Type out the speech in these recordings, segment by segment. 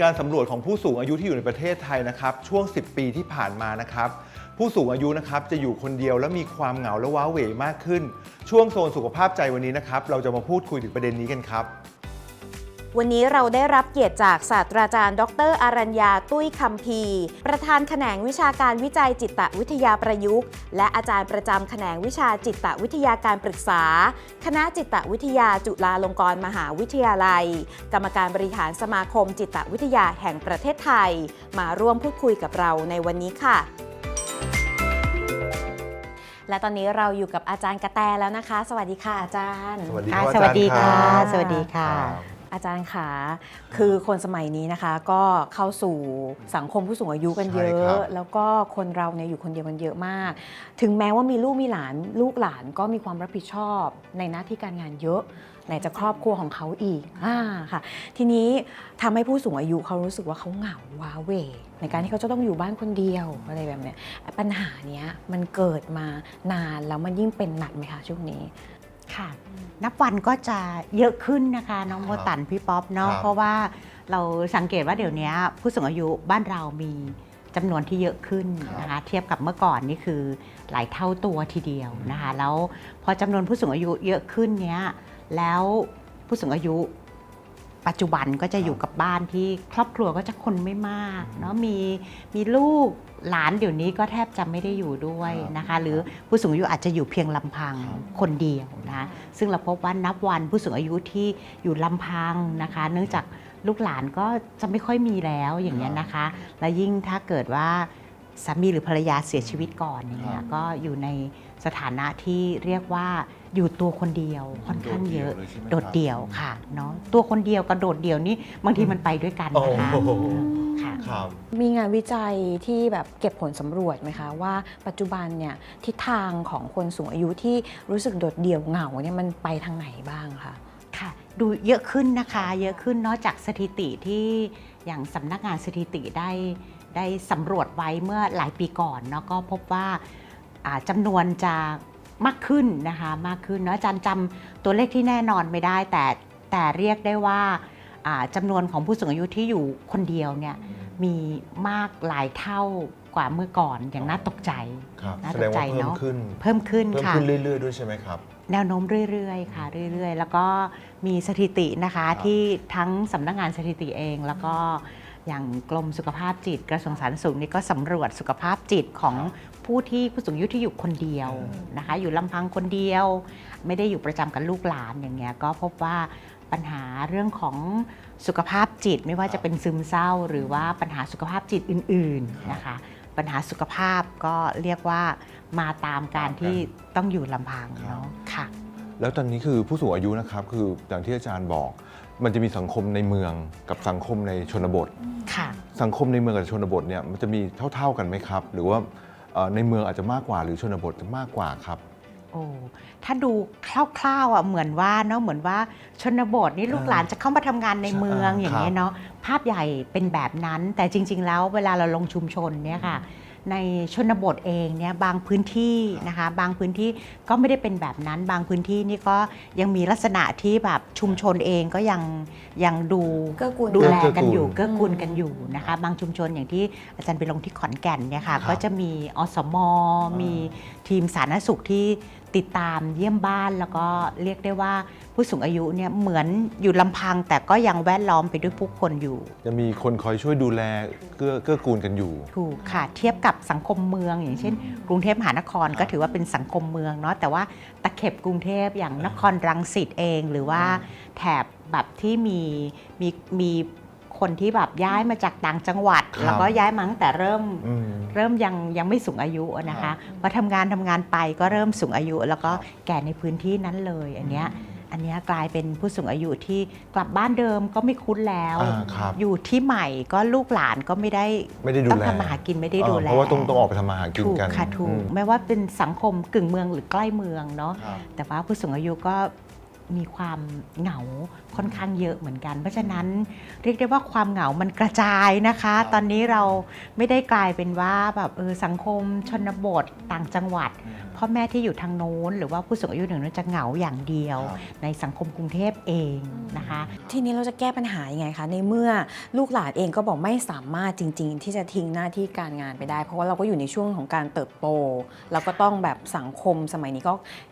การสำรวจของผู้สูงอายุที่อยู่ในประเทศไทยนะครับ ช่วง 10 ปีที่ผ่านมานะครับ ผู้สูงอายุนะครับจะอยู่คนเดียวและมีความเหงาและว้าเหวมากขึ้น ช่วงโซนสุขภาพใจวันนี้นะครับ เราจะมาพูดคุยถึงประเด็นนี้กันครับ วันนี้เราได้รับเกียรติจากศาสตราจารย์ ดรอารัญญาตุ้ยคำพีร์ประธานแขนงวิชาการวิจัยจิตวิทยาประยุกต์ และอาจารย์ประจำแขนงวิชาจิตวิทยาการปรึกษา คณะจิตวิทยาจุฬาลงกรณ์มหาวิทยาลัย กรรมการบริหารสมาคมจิตวิทยาแห่งประเทศไทย มาร่วมพูดคุยกับเราในวันนี้ค่ะและตอนนี้เราอยู่กับอาจารย์กระแตแล้วนะคะ สวัสดีค่ะอาจารย์ สวัสดีค่ะครับสวัสดีอาจารย์ค่ะ ครับสวัสดีค่ะอาจารย์คะคือคนสมัยนี้นะคะก็เข้าสู่สังคมผู้สูงอายุกันเยใช่อะครับแล้วก็คนเราเนี่ยอยู่คนเดียวกันเยอะมาก ถึงแม้ว่ามีลูกมีหลาน ลูกหลานก็มีความรับผิดชอบในหน้าที่การงานเยอะ ไหนจะครอบครัวของเขาอีกอ่าค่ะ ทีนี้ทำให้ผู้สูงอายุเขารู้สึกว่าเขาเหงาว้าเหวในการที่เขาจะต้องอยู่บ้านคนเดียวอะไรแบบเนี้ยปัญหาเนี้ยมันเกิดมานานแล้วมันยิ่งเป็นหนักไหมคะช่วงนี้ ค่ะ นับวันก็จะเยอะขึ้นนะคะ น้องโมตันพี่ป๊อปเนาะครับเพราะว่าเราสังเกตว่าเดี๋ยวนี้ผู้สูงอายุบ้านเรามีจำนวนที่เยอะขึ้นนะคะ เทียบกับเมื่อก่อนนี่คือหลายเท่าตัวทีเดียวนะคะ แล้วพอจำนวนผู้สูงอายุเยอะขึ้นเนี้ยแล้วผู้สูงอายุ ปัจจุบันก็จะอยู่กับบ้านที่ครอบครัวก็จะคนไม่มากเนาะมีมีลูกหลานเดี๋ยวนี้ก็แทบจะไม่ได้อยู่ด้วยนะคะ หรือผู้สูงอายุอาจจะอยู่เพียงลำพังครับคนเดียวนะคะซึ่งเราพบว่านับวันผู้สูงอายุที่อยู่ลำพังนะคะ เนื่องจากลูกหลานก็จะไม่ค่อยมีแล้วอย่างนี้ยนะคะ และยิ่งถ้าเกิดว่า สามีหรือภรรยาเสียชีวิตก่อนอย่างเงี้ครัยบก็อยู่ในสถานะที่เรียกว่าอยู่ตัวคนเดียวค่อนข้างเยอะ โดดเดี่ยวเลยใช่ไหมครับโดดเดี่ยวค่ะเนาะตัวคนเดียวกับโดดเดี่ยวนี่บางทีมันไปด้วยกันโอ้นะคะโหค่ะครับมีงานวิจัยที่แบบเก็บผลสำรวจไหมคะ ว่าปัจจุบันเนี่ยทิศทางของคนสูงอายุที่รู้สึกโดดเดี่ยวเหงาเนี่ยมันไปทางไหนบ้างคะค่ะ ดูเยอะขึ้นนะคะ เยอะขึ้นนอกจากสถิติที่อย่างสำนักงานสถิติได้ ได้สำรวจไว้เมื่อหลายปีก่อนเนาะก็พบว่าอ่าจำนวนจะมากขึ้นนะคะมากขึ้นเนาะอาจารย์จำตัวเลขที่แน่นอนไม่ได้ แต่แต่เรียกได้ว่าอ่าจำานวนของผู้สูงอายุที่อยู่คนเดียวเนี่ยมีมากหลายเท่ากว่าเมื่อก่อนอย่างน่าตกใจครับน่าแสตดกงใจว่าเพิ่มเนาะขึ้นเพิ่มขึ้นเพิ่มค่ะขึ้นเรื่อยๆด้วยใช่ไหมครับแนวโน้มเรื่อยๆ ค่ะเรื่อยๆ แล้วก็มีสถิตินะคะครับที่ทั้งสำนักงานสถิติเองแล้วก็ อย่างกรมสุขภาพจิตกระทรวงสาธารณสุขนี่ก็สำรวจสุขภาพจิตของผู้ที่ผู้สูงอายุที่อยู่คนเดียวนะคะ อยู่ลำพังคนเดียว ไม่ได้อยู่ประจำกับลูกหลานอย่างเงี้ยก็พบว่าปัญหาเรื่องของสุขภาพจิต ไม่ว่าจะเป็นซึมเศร้า หรือว่าปัญหาสุขภาพจิตอื่น ๆนะคะ ปัญหาสุขภาพก็เรียกว่ามาตามการที่ต้องอยู่ลำพังเนาะค่ะ แล้วตอนนี้คือผู้สูงอายุนะครับคืออย่างที่อาจารย์บอก มันจะมีสังคมในเมืองกับสังคมในชนบท ค่ะ สังคมในเมืองกับชนบทเนี่ยมันจะมีเท่า ๆกันไหมครับ หรือว่าเอ่อในเมืองอาจจะมากกว่าหรือชนบทจะมากกว่าครับ โอ้ ถ้าดูคร่าวๆอะเหมือนว่าเนาะเหมือนว่าชนบทนี่ลูกหลานจะเข้ามาทำงานในเมืองใช่อย่างนี้ยเนาะภาพใหญ่เป็นแบบนั้น แต่จริง ๆ แล้วเวลาเราลงชุมชนเนี่ยค่ะ ในชนบทเองเนี่ยบางพื้นที่นะคะบางพื้นที่ก็ไม่ได้เป็นแบบนั้น บางพื้นที่นี่ก็ยังมีลักษณะที่แบบชุมชนเองก็ยังยังดูเกื้อกูล ดูแลเกื้อกูลกันอยู่เกื้อกูลกันอยู่นะคะ บางชุมชนอย่างที่อาจารย์ไปลงที่ขอนแก่นเนี่ยค่ะครับก็จะมีอสมมี ทีมสาธารณสุขที่ติดตามเยี่ยมบ้าน แล้วก็เรียกได้ว่าผู้สูงอายุเนี่ยเหมือนอยู่ลำพัง แต่ก็ยังแวดล้อมไปด้วยผู้คนอยู่ จะมีคนคอยช่วยดูแลเกื้อเกื้อกูลกันอยู่ ถูกค่ะเทียบกับสังคมเมือง อย่างเช่น กรุงเทพมหานครก็ถือว่าเป็นสังคมเมืองเนาะแต่ว่าตะเข็บกรุงเทพอย่างนครรังสิตเอง หรือว่าแถบแบบที่มีมีมี คนที่แบบย้ายมาจากต่างจังหวัด ครับแล้วก็ย้ายมาตั้งแต่เริ่มอืมเริ่มยังยังไม่สูงอายุนะครัคะบ พอทำงานทำงานไปก็เริ่มสูงอายุ แล้วก็ครับแก่ในพื้นที่นั้นเลยอันเนี้ยอันเนี้ยกลายเป็นผู้สูงอายุที่กลับบ้านเดิมก็ไม่คุ้นแล้ว อ่าครับ อยู่ที่ใหม่ก็ลูกหลานก็ไม่ได้ไม่ได้ดูต้องแลทำมาหากินไม่ได้ดูแล เออเพราะว่าต้องต้องออกไปทำมาหากินถูกกันค่ะถูอืกมไม่ว่าเป็นสังคมกึ่งเมืองหรือใกล้เมืองเนาะครับ แต่ว่าผู้สูงอายุก็ มีความเหงาค่อนข้างเยอะเหมือนกัน เพราะฉะนั้นเรียกได้ว่าความเหงามันกระจายนะคะครับตอนนี้เราไม่ได้กลายเป็นว่าแบบเออสังคมชนบทต่างจังหวัดพ่อแม่ที่อยู่ทางโน้น หรือว่าผู้สูงอายุหนึ่งนั้นจะเหงาอย่างเดียวครับในสังคมกรุงเทพเองนะคะ ทีนี้เราจะแก้ปัญหายังไงคะในเมื่อลูกหลานเองก็บอกไม่สามารถจริง ๆ ที่จะทิ้งหน้าที่การงานไปได้ เพราะว่าเราก็อยู่ในช่วงของการเติบโต เราก็ต้องแบบสังคมสมัยนี้ก็อ่า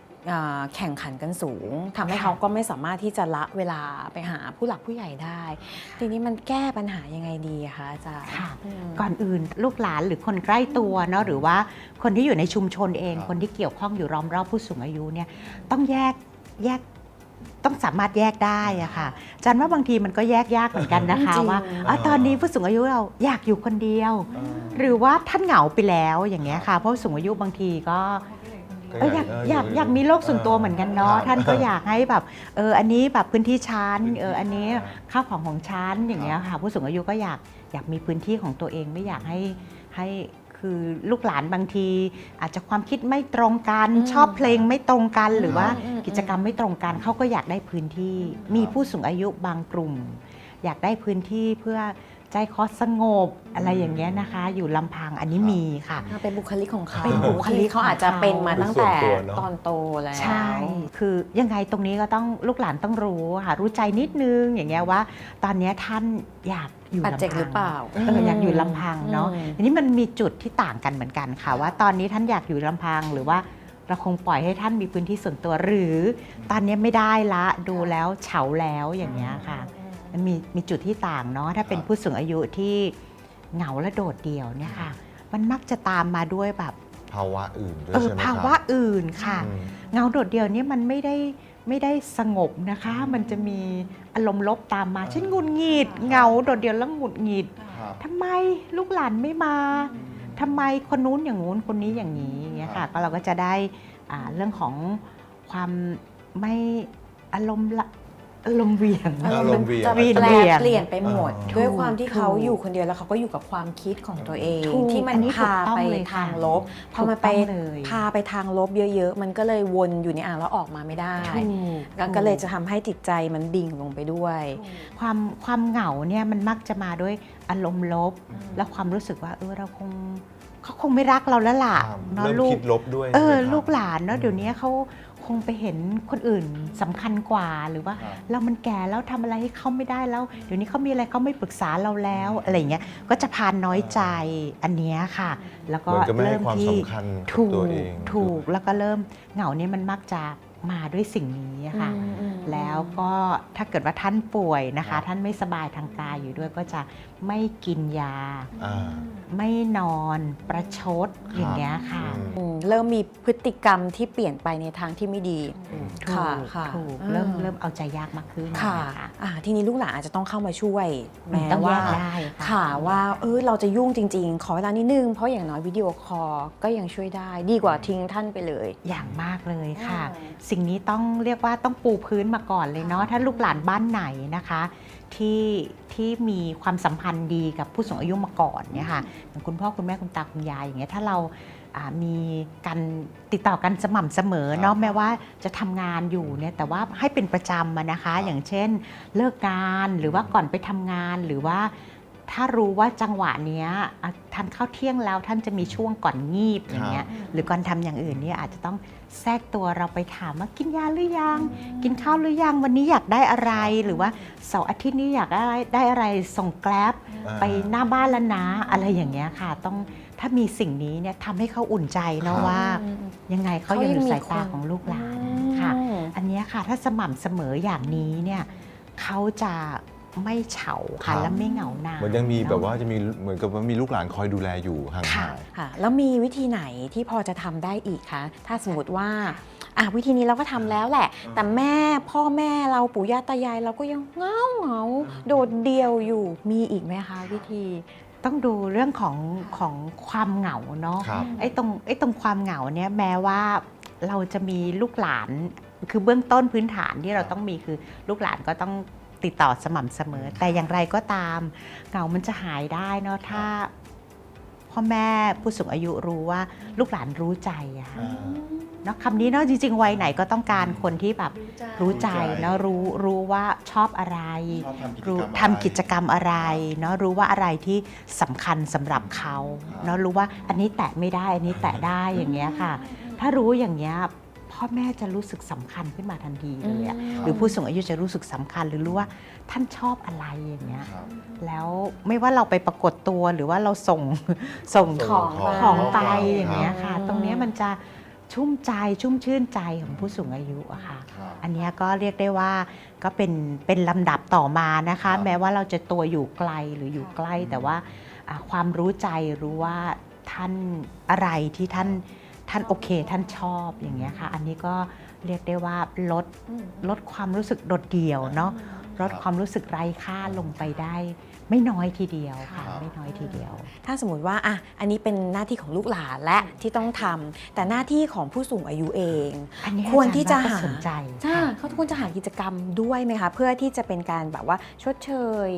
แข่งขันกันสูงทำให้ค่ะเขาก็ไม่สามารถที่จะละเวลาไปหาผู้หลักผู้ใหญ่ได้ ทีนี้มันแก้ปัญหายังไงดีอะคะอาจารย์ค่ะอืมก่อนอื่นลูกหลานหรือคนใกล้ตัวเนาะหรือว่าคนที่อยู่ในชุมชนเองครับคนที่เกี่ยวข้องอยู่ล้อมรอบผู้สูงอายุเนี่ยต้องแยกแยกต้องสามารถแยกได้อะค่ะอาจันว่าบางทีมันก็แยกยากเหมือนกันนะคะจริงว่าอะตอนนี้ผู้สูงอายุเราอยากอยู่คนเดียว หรือว่าท่านเหงาไปแล้วอย่างเงี้ยค่ะเพราะผู้สูงอายุบางทีก็ เอออยากอยากอยากมีโลกส่วนตัวเหมือนกันเนาะครับท่านก็อยากให้แบบเอออันนี้แบบพื้นที่ชั้นเอออันนี้ข้าวของของชั้นอย่างเงี้ยค่ะผู้สูงอายุก็อยากอยากมีพื้นที่ของตัวเองไม่อยากให้ให้คือลูกหลานบางที อาจจะความคิดไม่ตรงกันอืมชอบเพลงไม่ตรงกันหรือว่าอืมกิจกรรมไม่ตรงกันเขาก็อยากได้พื้นที่ มีผู้สูงอายุบางกลุ่ม อยากได้พื้นที่เพื่อ ใจคอสงบอะไรอย่างเงี้ยนะคะ อยู่ลำพังอันนี้มีค่ะอ่าเป็นบุคลิกของเขาเป็นบุคลิกที่เขาอาจจะเป็นมาตั้งแต่เป็นส่วนตัวเนอะ ตอนโตแล้ว ใช่ คือยังไงตรงนี้ก็ต้องลูกหลานต้องรู้ค่ะรู้ใจนิดนึงอย่างเงี้ยว่า ตอนเนี้ยท่านอยากอยู่ปัจลำเจกพังหรือเปล่าเอออยากอยู่ลำพังเนาะอืมอันนี้มันมีจุดที่ต่างกันเหมือนกันค่ะ ว่าตอนนี้ท่านอยากอยู่ลำพังหรือว่าเราคงปล่อยให้ท่านมีพื้นที่ส่วนตัวหรือ ตอนนี้ไม่ได้ละดูแล้วเฉาแล้วอย่างเงี้ยค่ะ มันมีมีจุดที่ต่างเนาะถ้าเป็นครับผู้สูงอายุที่เหงาและโดดเดี่ยวเนี่ยค่ะ มันมักจะตามมาด้วยแบบภาวะอื่นด้วยเออใช่ไหมครับภาวะอื่นค่ะอืมเงาโดดเดี่ยวเนี่ยมันไม่ได้ไม่ได้สงบนะคะ มันจะมีอารมณ์ลบตามมาอ่าเช่นหงุดหงิดเหงาโดดเดี่ยวแล้วหงุดหงิดครับทำไมลูกหลานไม่มาทำไมคนนู้นอย่างงู้นคนนี้อย่างนี้อย่างเงี้ยครัค่ะบก็เราก็จะได้อ่าเรื่องของความไม่อารมณ์ละ อารมณ์เหวี่ยง อารมณ์เหวี่ยง จะวีนแปลเหวี่ยงเปลี่ยนไปหมด อ่า ด้วยความที่เขาถูกอยู่คนเดียวแล้วเขาก็อยู่กับความคิดของตัวเอง ถูกที่มันอันนี้ถูกพาต้องไปเลยค่ะทางลบพอมันไปถูกต้องเลย พาไปทางลบเยอะ ๆ มันก็เลยวนอยู่ในอ่างแล้วออกมาไม่ได้ถูกก็ก็เลยจะทำให้จิตใจมันดิ่งลงไปด้วย ความความเหงาเนี่ยมันมักจะมาด้วยอารมณ์ลบ และความรู้สึกว่าเออเราคงเขาคงไม่รักเราแล้วล่ะครับเนาะเริ่มลูกคิดลบด้วยเออ ใช่ไหมครับ ลูกหลานเนาะเดี๋ยวนี้เขา คงไปเห็นคนอื่นสำคัญกว่าหรือว่าครับ เรามันแก่แล้วทำอะไรให้เขาไม่ได้แล้ว เดี๋ยวนี้เขามีอะไรเขาไม่ปรึกษาเราแล้วอะไรอย่างเงี้ยก็จะพานน้อยใจอันเนี้ยค่ะ แล้วก็เหมือนกับไม่ให้เริ่มความที่สำคัญกับถูตัวกเองถูกแล้วก็เริ่มเหงาเนี่ยมันมักจะ มาด้วยสิ่งนี้อะค่ะ อืมอืม แล้วก็ถ้าเกิดว่าท่านป่วยนะครัคะ บ ท่านไม่สบายทางกายอยู่ด้วยก็จะไม่กินยา อ่า ไม่นอนประชดอย่างเงี้ยค่ะ อืม อืมเริ่มมีพฤติกรรมที่เปลี่ยนไปในทางที่ไม่ดี ถูค่ะกค่ะถูกอ่าเริ่มเริ่มเอาใจยากมากขึ้นค่ะนอ่าทีนี้ลูกหลานอาจจะต้องเข้ามาช่วยมันแม้ต้องแยว่ากได้ค่ะค่ะ ว่าเออเราจะยุ่งจริง ๆ ขอเวลานิดนึง เพราะอย่างน้อยวิดีโอคอลก็ยังช่วยได้ ดีกว่าทิ้งท่านไปเลย อย่างมากเลยค่ะอ่าสิ่งนี้ต้องเรียกว่าต้องปูพื้นมาก่อนเลยเนาะถ้าลูกหลานบ้านไหนนะคะที่ที่มีความสัมพันธ์ดีกับผู้สูงอายุมาก่อนเนี่ยค่ะอย่างคุณพ่อคุณแม่คุณตาคุณยายอย่างเงี้ยถ้าเราอ่ามีการติดต่อกันสม่ำเสมอเนาะครับแม้ว่าจะทำงานอยู่เนี่ยแต่ว่าให้เป็นประจำอะนะคะครับอย่างเช่นเลิกงานหรือว่าก่อนไปทำงานหรือว่า ถ้ารู้ว่าจังหวะเนี้ยอะทานข้าวเที่ยงแล้วท่านจะมีช่วงก่อนงีบอย่างเงี้ยหรือก่อนทำอย่างอื่นเนี่ยอาจจะต้องแทรกตัวเราไปถามว่ากินยาหรือยัง กินข้าวหรือยังวันนี้อยากได้อะไรหรือว่าเสาร์อาทิตย์นี้อยากได้อะไรได้อะไรส่งแกร็บอ่า ไปหน้าบ้านแล้วนะอะไรอย่างเงี้ยค่ะ ต้องถ้ามีสิ่งนี้เนี่ยทำให้เขาอุ่นใจเนอะครับว่ายังไงเขายังอยู่สายตาของลูกหลานค่ะอืมอันเนี้ยค่ะถ้าสม่ำเสมออย่างนี้เนี่ยเขาจะ ไม่เฉาครัค่ะบและไม่เหงานานเหมือนยังมีเนอะแบบว่าจะมีเหมือนกับว่ามีลูกหลานคอยดูแลอยู่ห่างค่ะๆค่ะ แล้วมีวิธีไหนที่พอจะทำได้อีกคะ ถ้าสมมติว่าอะวิธีนี้เราก็ทำแล้วแหละ แต่แม่พ่อแม่เราปู่ย่าตายายเราก็ยังเหงาเหงาโดดเดี่ยวอยู่ มีอีกไหมคะวิธี ต้องดูเรื่องของของความเหงาเนาะครับ ไอ้ตรงไอ้ตรงความเหงาเนี่ยแม้ว่าเราจะมีลูกหลาน คือเบื้องต้นพื้นฐานที่เราต้องมีคือลูกหลานก็ต้อง ติดต่อสม่ำเสมอ แต่อย่างไรก็ตามเหงามันจะหายได้เนาะถ้าพ่อแม่ผู้สูงอายุรู้ว่าลูกหลานรู้ใจอะค่ะ อ่า เนาะคำนี้เนาะจริงๆวัยไหนก็ต้องการคนที่แบบรู้ใจ เนาะรู้รู้ว่าชอบอะไร ชอบทำกิจกรรมรู้อะไร ทำกิจกรรมอะไรเนาะรู้ว่าอะไรที่สำคัญสำหรับเขาครับ เนาะรู้ว่าอันนี้แตะไม่ได้อันนี้แตะได้อย่างเงี้ยค่ะ ถ้ารู้อย่างเงี้ย พ่อแม่จะรู้สึกสำคัญขึ้นมาทันทีเลยอะอืมหรือผู้สูงอายุจะรู้สึกสำคัญหรือรู้ว่าท่านชอบอะไรอย่างเงี้ยครับแล้วไม่ว่าเราไปปรากฏตัวหรือว่าเราส่งส่งของของไปครับอย่างเงี้ยค่ะอืมตรงเนี้ยมันจะชุ่มใจชุ่มชื่นใจของผู้สูงอายุอะค่ะครับอันเนี้ยก็เรียกได้ว่าก็เป็นเป็นลำดับต่อมานะครัคะบแม้ว่าเราจะตัวอยู่ไกลหรืออยู่ใกล้ แต่ว่าอ่าความรู้ใจรู้ว่าท่านอะไรที่ท่าน ท่านโอเค ท่านชอบอย่างเงี้ยค่ะ อันนี้ก็เรียกได้ว่าลดอืมลดความรู้สึกโดดเดี่ยวเนาะลดความรู้สึกไร้ค่าลงไปได้ ไม่น้อยทีเดียวค่ะครับไม่น้อยทีเดียว ถ้าสมมติว่าอะอันนี้เป็นหน้าที่ของลูกหลานและที่ต้องทำแต่หน้าที่ของผู้สูงอายุเองอันนี้ควรที่จะอจรย์หาก็สนใจใช่ค่ะเขาควรจะหากิจกรรมด้วยไหมคะเพื่อที่จะเป็นการแบบว่าชดเชย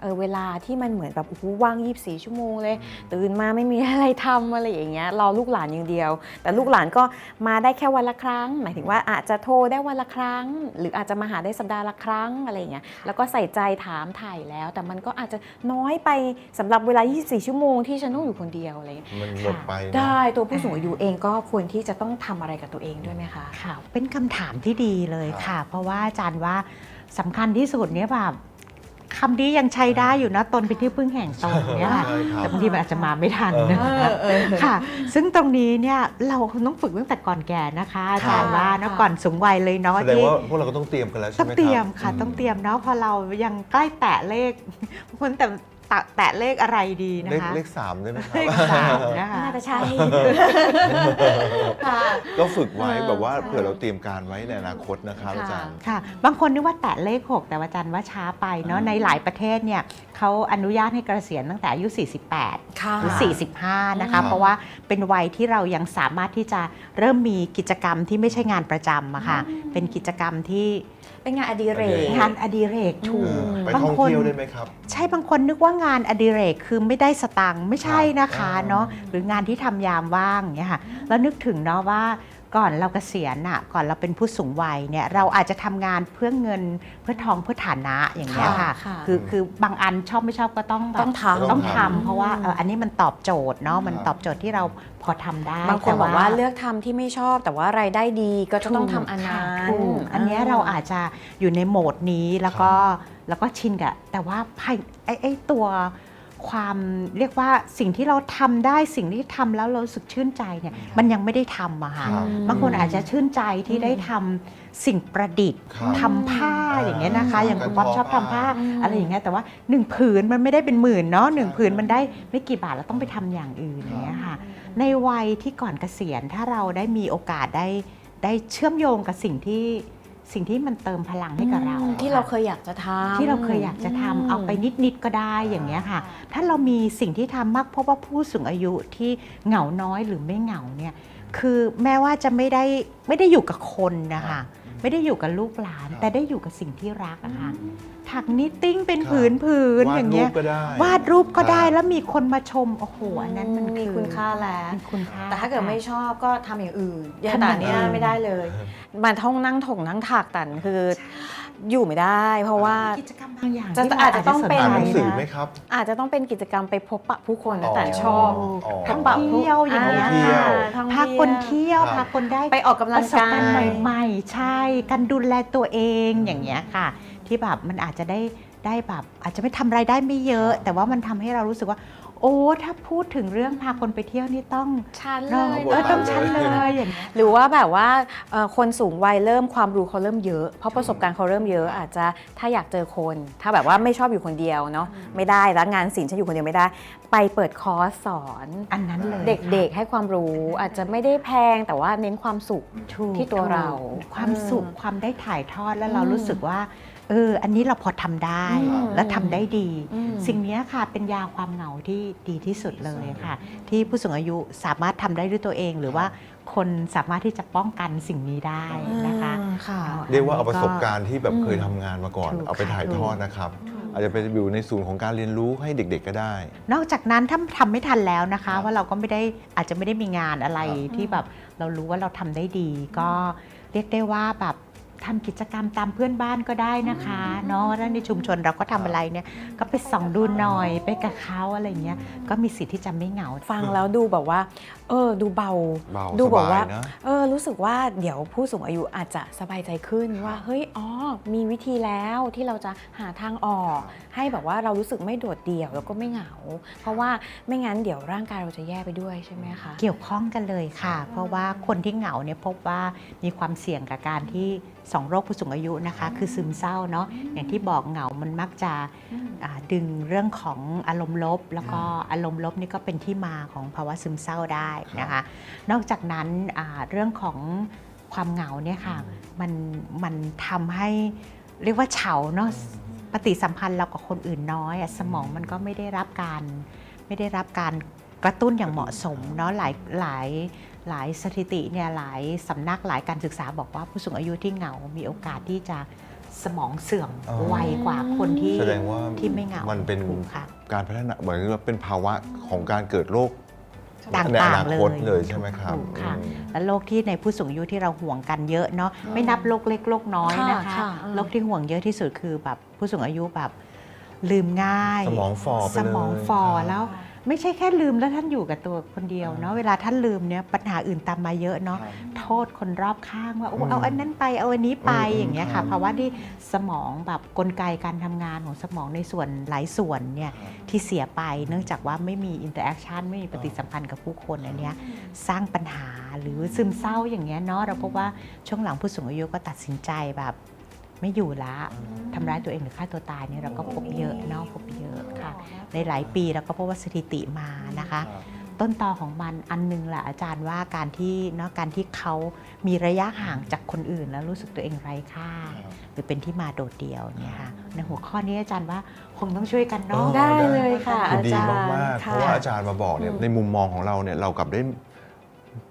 เอ่อเวลาที่มันเหมือนแบบโอ้โหว่าง24 ชั่วโมงเลย ตื่นมาไม่มีอะไรทำอะไรอย่างเงี้ยรอลูกหลานอย่างเดียว แต่ลูกหลานก็มาได้แค่วันละครั้ง หมายถึงว่าอาจจะโทรได้วันละครั้ง หรืออาจจะมาหาได้สัปดาห์ละครั้งอะไรอย่างเงี้ยแล้วก็ใส่ใจถามถ่ายแล้ว แต่มันก็อาจจะน้อยไปสำหรับเวลา 24 ชั่วโมงที่ฉันต้องอยู่คนเดียวอะไรอย่างเงี้ยมันหมดไปนะได้ตัวผู้สูงอายุเองก็ควรที่จะต้องทำอะไรกับตัวเองด้วยไหมคะค่ะเป็นคำถามที่ดีเลยครับค่ะ เพราะว่าอาจารย์ว่าสำคัญที่สุดเนี่ยแบบ คำนี้ยังใช้ได้อยู่นะตนเป็นที่พึ่งแห่งตนเนี่ยค่ะใช่ครับ แต่บางทีมันอาจจะมาไม่ทันนะเออเออ ค่ะ ซึ่งตรงนี้เนี่ยเราต้องฝึกตั้งแต่ก่อนแก่นะคะอาจารย์ว่าเนอะค่ะ ก่อนสูงวัยเลยเนาะแสดงที่ว่าพวกเราก็ต้องเตรียมกันแล้วใช่ต้ไหอมงครับ เตรียมค่ะต้องเตรียมเนาะพอเรายังใกล้แตะเลขบางคนแต่แตะแตะเลขอะไรดีนะเลขคะ เลขสามได้ไหมครับเลขสามนะคะน่าจะใช่ ค่ะ ก็ฝึกไว้เออแบบว่าใช่เผื่อเราเตรียมการไว้ในอนาคตนะครับค่ะ อาจารย์ ค่ะ บางคนนึกว่าแตะเลข 6 แต่ว่าอาจารย์ว่าช้าไปเนาะ อืม ในหลายประเทศเนี่ยเขาอนุญาตให้เกษียณตั้งแต่อายุ 48 ค่ะ หรือ45 นะครัคะ บ เพราะว่าเป็นวัยที่เรายังสามารถที่จะเริ่มมีกิจกรรมที่ไม่ใช่งานประจำอะค่ะ เป็นกิจกรรมที่ เป็นงานอดิเรก งานอดิเรกถูเอกอไปบางท่องคนเที่ยวได้ไหมครับ ใช่บางคนนึกว่างานอดิเรกคือไม่ได้สตังค์ไม่ใช่นะคะครับเนาะหรืองานที่ทำยามว่างเนี่ยค่ะแล้วนึกถึงเนาะว่า ก่อนเราเกษียณอะก่อนเราเป็นผู้สูงวัยเนี่ยเราอาจจะทำงานเพื่อเงินเพื่อทองเพื่อฐานะอย่างเงี้ยค่ะค่ะคือคือบางอันชอบไม่ชอบก็ต้องแบบต้องทำต้องต้องทำทำเพราะว่าเอออันนี้มันตอบโจทย์เนาะมันครับตอบโจทย์ที่เราพอทำได้บางคนแต่บอกว่าเลือกทำที่ไม่ชอบ แต่ว่ารายได้ดีก็จะต้องทำอันนั้นถูกอันเนี้ยเราอาจจะอยู่ในโหมดนี้แล้วก็แล้วก็ชินกับแต่ว่าภายไอ้ไอ้ตัว ความเรียกว่าสิ่งที่เราทำได้สิ่งที่ทำแล้วเรารู้สึกชื่นใจเนี่ยมันยังไม่ได้ทำอะค่ะครับบางคนอาจจะชื่นใจที่ได้ทำสิ่งประดิษฐ์ครับทำผ้าอย่างเงี้ยนะคะ อย่างคุณการป๊อปทอชอบทำผ้าอืมอะไรอย่างเงี้ยแต่ว่าหนึ่งผืนมันไม่ได้เป็นหมื่นเนาะหนึ่งผืนมันได้ไม่กี่บาทแล้วต้องไปทำอย่างอื่นอย่างเงี้ยค่ะในวัยที่ก่อนเกษียณถ้าเราได้มีโอกาสได้ได้เชื่อมโยงกับสิ่งที่ สิ่งที่มันเติมพลังให้กับเราอืมที่เราเคยอยากจะทำที่เราเคยอยากจะทำเอาไปนิดๆก็ได้อย่างเงี้ยค่ะ ถ้าเรามีสิ่งที่ทำมากเพราะว่าผู้สูงอายุที่เหงาน้อยหรือไม่เหงาเนี่ยคือแม้ว่าจะไม่ได้ไม่ได้อยู่กับคนนะคะ ไม่ได้อยู่กับลูกหลานครับแต่ได้อยู่กับสิ่งที่รักอะค่ะถักนิตติ้งเป็นครับผืนผืนๆอย่างเงี้ยวาดรูปก็ได้วาดรูปก็ได้ครับแล้วมีคนมาชมโอ้โหอันนั้นมันมีอคุณค่าแล้วมีคุณค่าแต่ถ้าเกิดไม่ชอบก็ทำอย่างอื่นอย่างทำอแต่ย่างเนี้ยอื่นไม่ได้เลยมาท่องนั่งถงนั่งถักตันคือ อยู่ไม่ได้ เพราะว่ากิจกรรมบางอย่างจะที่อาจจะต้องเป็น อ่านหนังสือนะไหมครับ อาจจะต้องเป็นกิจกรรมไปพบปะผู้คนนะแต่อ๋อชอบอ๋อ พบปะผู้เที่ยวอย่างเงี้ยท่องเที่ยวท่องพาคนเที่ยวครับ พาคนได้ไปออกกำปลังระสบกาการณ์ย ใหม่ๆ ใช่ การดูแลตัวเองอย่างเงี้ยค่ะ ที่แบบมันอาจจะได้ได้แบบอาจจะไม่ทำรายได้ไม่เยอะ แต่ว่ามันทำให้เรารู้สึกว่า โอ้ถ้าพูดถึงเรื่องพาคนไปเที่ยวนี่ต้องชั้นเลเรายเออนะต้องชั้นเลยอย่างเงี้ย หรือว่าแบบว่าเอ่อคนสูงวัยเริ่มความรู้เขาเริ่มเยอะ เพราะประสบการณ์เขาเริ่มเยอะอาจจะถ้าอยากเจอคน ถ้าแบบว่าไม่ชอบอยู่คนเดียวเนาะไม่ได้แล้วงานศิลป์ฉันอยู่คนเดียวไม่ได้ ไปเปิดคอร์สสอน อันนั้นเลยเด็กๆให้ความรู้อาจจะไม่ได้แพงแต่ว่าเน้นความสุข ถูกที่ตัวเราถูกความสุขความได้ถ่ายทอดแล้วเราอืมรู้สึกว่า เอออันนี้เราพอทำได้อืมและทำได้ดี อืม สิ่งเนี้ยค่ะเป็นยาความเหงาที่ดีที่สุดเลยค่ะ ที่ผู้สูงอายุสามารถทำได้ด้วยตัวเอง หรือว่าคนสามารถที่จะป้องกันสิ่งนี้ได้นะคะ อ่าค่ะ เรียกว่าเอาประสบการณ์ที่แบบอืมเคยทำงานมาก่อน ถูกเอาไปถ่ายค่ะ ทอดนะครับ อาจจะไปอยู่ในศูนย์ของการเรียนรู้ให้เด็ก ๆ ก็ได้ นอกจากนั้นถ้าทำไม่ทันแล้วนะครัคะบว่าเราก็ไม่ได้อาจจะไม่ได้มีงานอะไรครับ ที่แบบเรารู้ว่าเราทำได้ดี ก็เรียกได้ว่าแบบ ทำกิจกรรมตามเพื่อนบ้านก็ได้นะคะเนาะแล้วในชุมชนเราก็ทำอะไรเนี่ยก็ไปส่องดูหน่อยไปกับเขาอะไรเงี้ยก็มีสิทธิ์ที่จะไม่เหงา ฟังแล้วดูแบบว่าเออดูเบา เบาดูสแบบบาว่ายนะ เออรู้สึกว่าเดี๋ยวผู้สูงอายุอาจจะสบายใจขึ้นว่า เฮ้ยอ๋อมีวิธีแล้วที่เราจะหาทางออก ให้แบบว่าเรารู้สึกไม่โดดเดี่ยวแล้วก็ไม่เหงา เพราะว่าไม่งั้นเดี๋ยวร่างกายเราจะแย่ไปด้วยใช่ไหมคะ เกี่ยวข้องกันเลยค่ะ เพราะว่าคนที่เหงาเนี่ยพบว่ามีความเสี่ยงกับการที่สองโรคผู้สูงอายุนะคะ คือซึมเศร้าเนาะอย่างที่บอกเหงามันมักจะอ่าดึงเรื่องของอารมณ์ลบ แล้วก็อารมณ์ลบนี่ก็เป็นที่มาของภาวะซึมเศร้าได้นะคะ นอกจากนั้นอ่าเรื่องของความเหงาเนี่ยค่ะมันมันทำให้เรียกว่าเฉาเนาะปฏิสัมพันธ์เรากับคนอื่นน้อยอะสมองมันก็ไม่ได้รับการไม่ได้รับการกระตุ้นอย่างเหมาะสมเนาะหลายหลายหลายสถิติเนี่ยหลายสำนักหลายการศึกษาบอกว่าผู้สูงอายุที่เหงา มีโอกาสที่จะสมองเสื่อมอ๋อไวกว่าคนที่แสดงว่าที่ไม่เหงา มันเป็นถูกค่ะการพัฒนาเหมือนกับเป็นภาวะของการเกิดโรค ต่างในอๆนาเลคตยเลยใช่ไหมครับถูกค่ะ อืม และโรคที่ในผู้สูงอายุที่เราห่วงกันเยอะเนาะไม่นับโรคเล็กโรคน้อยนะคะค่ะค่ะอืม โรคที่ห่วงเยอะที่สุดคือแบบผู้สูงอายุแบบลืมง่าย สมองฝ่อไปเลยสมองฝ่อครับ แล้ว ไม่ใช่แค่ลืมแล้วท่านอยู่กับตัวคนเดียวเนาะเวลาท่านลืมเนี่ยปัญหาอื่นตามมาเยอะเนาะโทษคนรอบข้างว่าโอ้อืมเอาอันนั้นไปเอาอันนี้ไปอืมอย่างเงี้ยครัค่ะบภาวะที่สมองแบบกลไกการทำงานของสมองในส่วนหลายส่วนเนี่ยที่เสียไปเนื่องจากว่าไม่มีอินเตอร์แอคชั่นไม่มีปฏิสัมพันธ์กับผู้คนอันเนี้ยสร้างปัญหาหรือซึมเศร้าอย่างเงี้ยเนาะเราพบว่าช่วงหลังผู้สูงอายุก็ตัดสินใจแบบ ไม่อยู่ละทำร้ายตัวเองหรือฆ่าตัวตายเนี่ยเราก็พบเยอะเนาะพบเยอะค่ะ ในหลายปีเราก็พบว่าสถิติมานะคะ ต้นตอของมันอันหนึงแหละอาจารย์ว่าการที่เนาะการที่เขามีระยะห่างจากคนอื่น แล้วรู้สึกตัวเองไร้ค่า หรือเป็นที่มาโดดเดี่ยวเนี่ยค่ะในหัวข้อนี้อาจารย์ว่าคงต้องช่วยกันเนาะออได้เลยค่ะคือดีอาจารย์มากๆค่ะเพราะว่าอาจารย์มาบอกเนี่ยอืมในมุมมองของเราเนี่ยเรากลับได้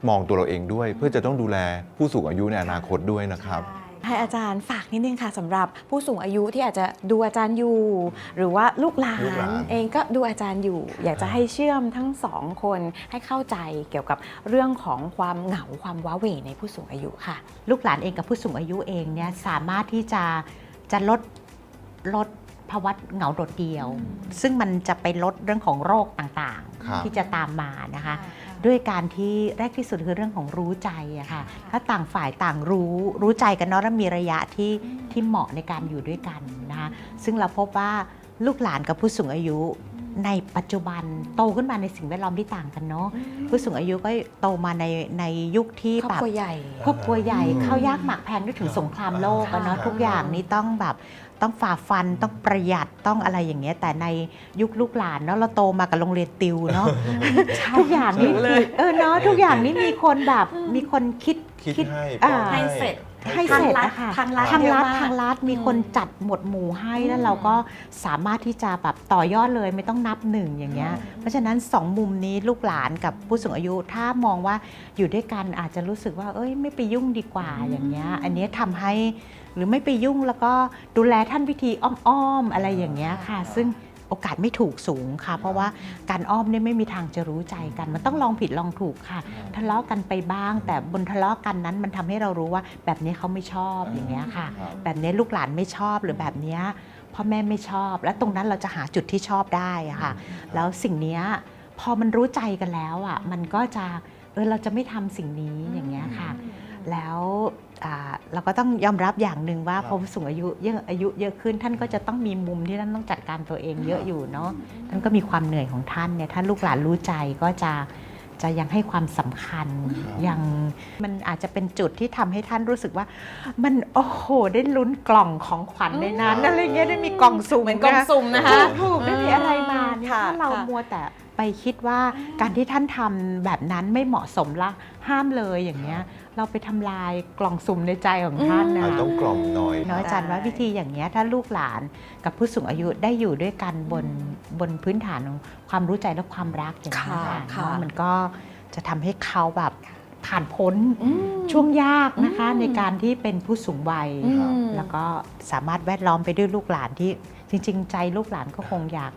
มองตัวเราเองด้วย เพื่อจะต้องดูแลผู้สูงอายุในอนาคตด้วยนะครับ ให้อาจารย์ฝากนิดนึงค่ะสำหรับผู้สูงอายุที่อาจจะดูอาจารย์อยู่ หรือว่าลูกหลาลูกหลานนเองก็ดูอาจารย์อยู่ อยากจะให้เชื่อมทั้งสองคนให้เข้าใจเกี่ยวกับเรื่องของความเหงาความว้าเหวในผู้สูงอายุค่ะ ลูกหลานเองกับผู้สูงอายุเองเนี่ยสามารถที่จะจะลดลดภาวะเหงาโดดเดี่ยว ซึ่งมันจะไปลดเรื่องของโรคต่างครับ ๆ ที่จะตามมานะคะ ด้วยการที่แรกที่สุดคือเรื่องของรู้ใจอะค่ะถ้าต่างฝ่ายต่างรู้รู้ใจกันเนาะแล้วมีระยะที่ที่เหมาะในการอยู่ด้วยกันนะคะซึ่งเราพบว่าลูกหลานกับผู้สูงอายุในปัจจุบันโตขึ้นมาในสิ่งแวดล้อมที่ต่างกันเนาะผู้สูงอายุก็โตมาในในยุคที่ครอบแบบครัวใหญ่ครอบครัวใหญ่อืมข้าวยากหมากแพงนึกถึงสงครามโลกอะเนาะค่ะทุกอย่างนี้ต้องแบบ ต้องฝ่าฟันต้องประหยัดต้องอะไรอย่างเงี้ยแต่ในยุคลูกหลานเนาะเราโตมากับโรงเรียนติวเนาะทุกอย่างนี่เลยเออเนาะทุกอย่างนี่มีคนแบบมีคนคิดคิดให้อ่าป้อนให้เสร็จ ให้เสร็จนะคะทางรัฐทางรัฐเยอะมากทางรัฐมีคนจัดหมวดหมู่ให้แล้วเราก็สามารถที่จะแบบต่อยอดเลยไม่ต้องนับหนึ่งอย่างเงี้ยเพราะฉะนั้นสองมุมนี้ลูกหลานกับผู้สูงอายุถ้ามองว่าอยู่ด้วยกันอาจจะรู้สึกว่า เอ้ยไม่ไปยุ่งดีกว่าอย่างเงี้ยอันเนี้ยทำให้ หรือไม่ไปยุ่งแล้วก็ดูแลท่านวิธีอ้อมๆอะไรอย่างเงี้ยค่ะ ซึ่งโอกาสไม่ถูกสูงค่ะ เพราะว่าการอ้อมเนี่ยไม่มีทางจะรู้ใจกัน มันต้องลองผิดลองถูกค่ะ ทะเลาะกันไปบ้าง แต่บนทะเลาะกันนั้นมันทำให้เรารู้ว่า แบบนี้เขาไม่ชอบอย่างเงี้ยค่ะครับแบบนี้ลูกหลานไม่ชอบหรือแบบเนี้ยพ่อแม่ไม่ชอบ และตรงนั้นเราจะหาจุดที่ชอบได้อะค่ะ แล้วสิ่งเนี้ยพอมันรู้ใจกันแล้วอะมันก็จะเออเราจะไม่ทำสิ่งนี้อย่างเงี้ยค่ะ แล้วอ่าเราก็ต้องยอมรับอย่างหนึ่งว่าครับพอผู้สูงอายุเยอะอายุเยอะขึ้น ท่านก็จะต้องมีมุมที่ท่านต้องจัดการตัวเองเยอะอยู่เนาะท่านก็มีความเหนื่อยของท่านเนี่ยถ้าลูกหลานรู้ใจก็จะจะยังให้ความสำคัญครับยังมันอาจจะเป็นจุดที่ทำให้ท่านรู้สึกว่า มันโอ้โหได้ลุ้นกล่องของขวัญในนั้นอะไรเงี้ยได้มีกล่องสุ่มเหมือนกล่องสุ่มนะคะถูกๆได้มีอะไรมาเนี่ยค่ะถ้าเราค่ะมัวแต่ไปคิดว่าการที่ท่านทำแบบนั้นไม่เหมาะสมละห้ามเลยอย่างเงี้ย เราไปทำลายกล่องสุ่มในใจของท่านอืมนะอาจต้องกล่อมหน่อย เน้อยจันว่าวิธีอย่างเงี้ยถ้าลูกหลานกับผู้สูงอายุได้อยู่ด้วยกันบนบนพื้นฐานของความรู้ใจและความรักอย่างนี้ยค่ะค่ะค่ะ เนาะมันก็จะทำให้เขาแบบผ่านพ้นอืม ช่วงยากนะคะอืม ในการที่เป็นผู้สูงวัย อืม แล้วก็สามารถแวดล้อมไปด้วยลูกหลานที่จริง ๆ ใจลูกหลานก็คงอยาก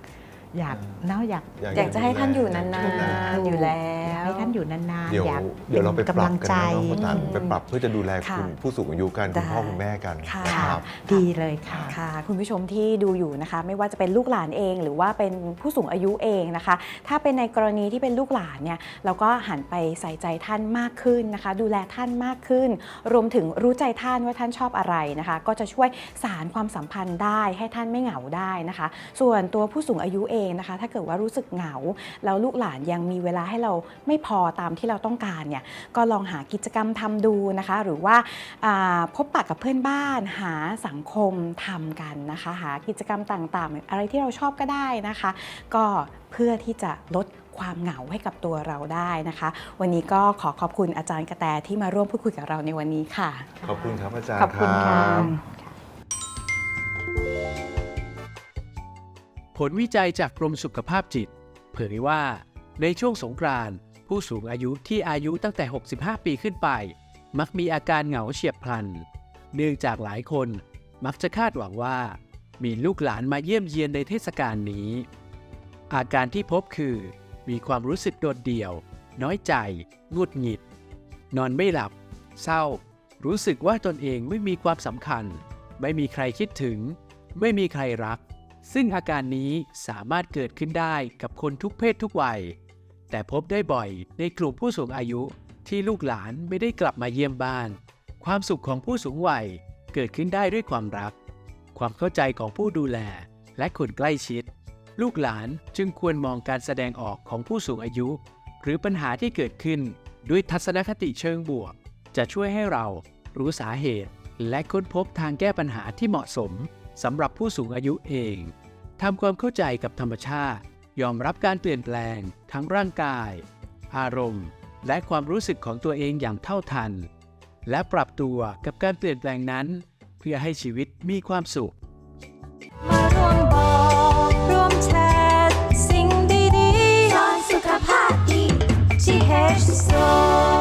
อยากเนาะอยากอยากจะให้ท่านอยู่นานอยากจะๆอยู่แล้อยากวให้ท่านอยู่นานเดี๋ยวๆอยากเดี๋ยวเราไปป็นปรับกำลังกันใจนะน้องโบตันอืมไปปรับเพื่อจะดูแลค่ะคุณผู้สูงอายุกันคุณพ่อได้คุณแม่กันค่ะนะครับดีเลยค่ะค่ะ คุณผู้ชมที่ดูอยู่นะคะ ไม่ว่าจะเป็นลูกหลานเอง หรือว่าเป็นผู้สูงอายุเองนะคะ ถ้าเป็นในกรณีที่เป็นลูกหลานเนี่ยเราก็หันไปใส่ใจท่านมากขึ้นนะคะ ดูแลท่านมากขึ้น รวมถึงรู้ใจท่านว่าท่านชอบอะไรนะคะ ก็จะช่วยสารความสัมพันธ์ได้ให้ท่านไม่เหงาได้นะคะ ส่วนตัวผู้สูงอายุเองนะคะ ถ้าเกิดว่ารู้สึกเหงา แล้วลูกหลานยังมีเวลาให้เราไม่พอตามที่เราต้องการเนี่ยก็ลองหากิจกรรมทำดูนะคะ หรือว่าอ่าพบปะกับเพื่อนบ้านหาสังคมทำกันนะคะ หากิจกรรมต่างๆ อะไรที่เราชอบก็ได้นะคะ ก็เพื่อที่จะลดความเหงาให้กับตัวเราได้นะคะ วันนี้ก็ขอขอบคุณอาจารย์กระแตที่มาร่วมพูดคุยกับเราในวันนี้ค่ะ ขอบคุณครับอาจารย์ขอบคุณค่ะรับ ผลวิจัยจากกรมสุขภาพจิต เผยว่า ในช่วงสงกรานต์ผู้สูงอายุที่อายุตั้งแต่ 65 ปีขึ้นไป มักมีอาการเหงาเฉียบพลัน เนื่องจากหลายคนมักจะคาดหวังว่า มีลูกหลานมาเยี่ยมเยียนในเทศกาลนี้ อาการที่พบคือ มีความรู้สึกโดดเดี่ยว น้อยใจงุดหงิด นอนไม่หลับ เศร้า รู้สึกว่าตนเองไม่มีความสำคัญ ไม่มีใครคิดถึง ไม่มีใครรัก ซึ่งอาการนี้สามารถเกิดขึ้นได้กับคนทุกเพศทุกวัย แต่พบได้บ่อยในกลุ่มผู้สูงอายุที่ลูกหลานไม่ได้กลับมาเยี่ยมบ้าน ความสุขของผู้สูงวัยเกิดขึ้นได้ด้วยความรัก ความเข้าใจของผู้ดูแล และคนใกล้ชิด ลูกหลานจึงควรมองการแสดงออกของผู้สูงอายุ หรือปัญหาที่เกิดขึ้นด้วยทัศนคติเชิงบวก จะช่วยให้เรารู้สาเหตุ และค้นพบทางแก้ปัญหาที่เหมาะสมสำหรับผู้สูงอายุเอง ทำความเข้าใจกับธรรมชาติ ยอมรับการเปลี่ยนแปลง ทั้งร่างกาย อารมณ์ และความรู้สึกของตัวเองอย่างเท่าทัน และปรับตัวกับการเปลี่ยนแปลงนั้น เพื่อให้ชีวิตมีความสุข มารวมบอกรวมแชร์สิ่งดีๆสอนสุขภาพดี GHSO